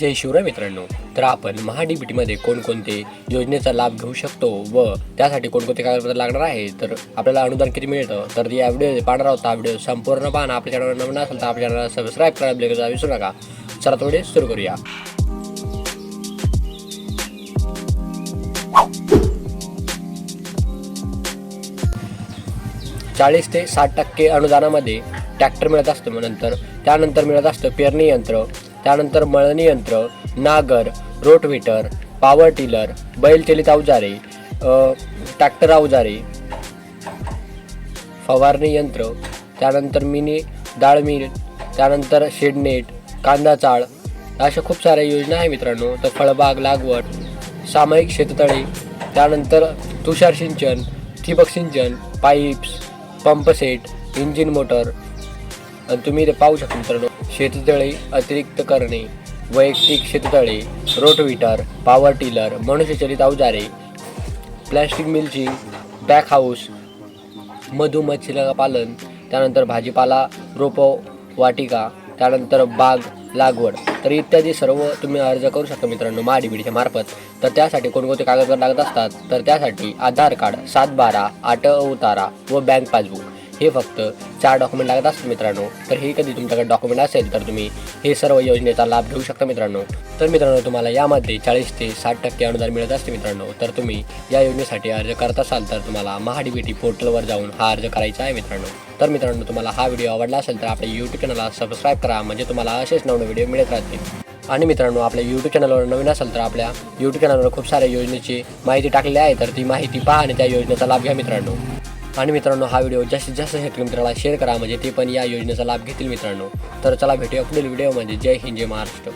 जय शिवराय मित्रांनो. तर आपण महाडीबीटीमध्ये कोणकोणते योजनेचा लाभ घेऊ शकतो व त्यासाठी कोणकोणते कागदपत्र लागणार आहे? तर आपल्याला अनुदान किती मिळतं? तर या व्हिडिओ पाहणार आहोत. हा व्हिडिओ संपूर्ण पाहणं. आपल्या चॅनलवर नवीन असेल तर आपल्या चॅनलला सबस्क्राईब करायला बिल विसरू नका. चला थोडे सुरू करूया. चाळीस ते साठ टक्के अनुदानामध्ये ट्रॅक्टर मिळत असतं. नंतर त्यानंतर मिळत असतं पेरणी यंत्र. त्यानंतर मळणी यंत्र नागर रोटव्हिटर पॉवर टिलर बैलचलित अवजारे ट्रॅक्टर अवजारे फवारणी यंत्र त्यानंतर मिनी डाळमिल त्यानंतर शेडनेट कांदा चाळ अशा खूप साऱ्या योजना आहे मित्रांनो. तर फळबाग लागवड सामायिक शेततळे त्यानंतर तुषार सिंचन ठिबक सिंचन पाईप्स पंपसेट इंजिन मोटर आणि तुम्ही इथे पाहू शकता मित्रांनो शेततळे अतिरिक्त करणे वैयक्तिक शेततळे रोटविटर पॉवर टिलर मनुष्यचलित अवजारे प्लॅस्टिक मिल्चिंग बॅक हाऊस मधुमच्छीला पालन त्यानंतर भाजीपाला रोपो वाटिका त्यानंतर बाग लागवड. तर इत्यादी सर्व तुम्ही अर्ज करू शकता मित्रांनो महाडीबीडीच्या मार्फत. तर त्यासाठी कोणकोणते कागदपत्र लागत असतात? तर त्यासाठी आधार कार्ड सात बारा आठ उतारा व बँक पासबुक. हे फक्त चार डॉक्युमेंट लागत असतात मित्रांनो. तर हे कधी तुमच्याकडे डॉक्युमेंट असेल तर तुम्ही हे सर्व योजनेचा लाभ घेऊ शकता मित्रांनो. तर मित्रांनो तुम्हाला यामध्ये चाळीस ते साठ टक्के अनुदान मिळत असते मित्रांनो. तर तुम्ही या योजनेसाठी अर्ज करत असाल तर तुम्हाला महाडीबीटी पोर्टलवर जाऊन हा अर्ज करायचा आहे मित्रांनो. तर मित्रांनो तुम्हाला हा व्हिडिओ आवडला असेल तर आपल्या यूट्यूब चॅनलला सबस्क्राईब करा. म्हणजे तुम्हाला असेच नवनवे व्हिडिओ मिळत राहतील. आणि मित्रांनो आपल्या यूट्यूब चॅनलवर नवीन असेल तर आपल्या यूट्यूब चॅनलवर खूप साऱ्या योजनेची माहिती टाकलेली आहे तर ती माहिती पहा आणि त्या योजनेचा लाभ घ्या मित्रांनो. आणि मित्रांनो हा व्हिडिओ जास्तीत जास्त शेतकरी मित्राला शेअर करा. म्हणजे ते पण या योजनेचा लाभ घेतील मित्रांनो. तर चला भेटूया पुढील व्हिडिओमध्ये जय हिंद जय महाराष्ट्र.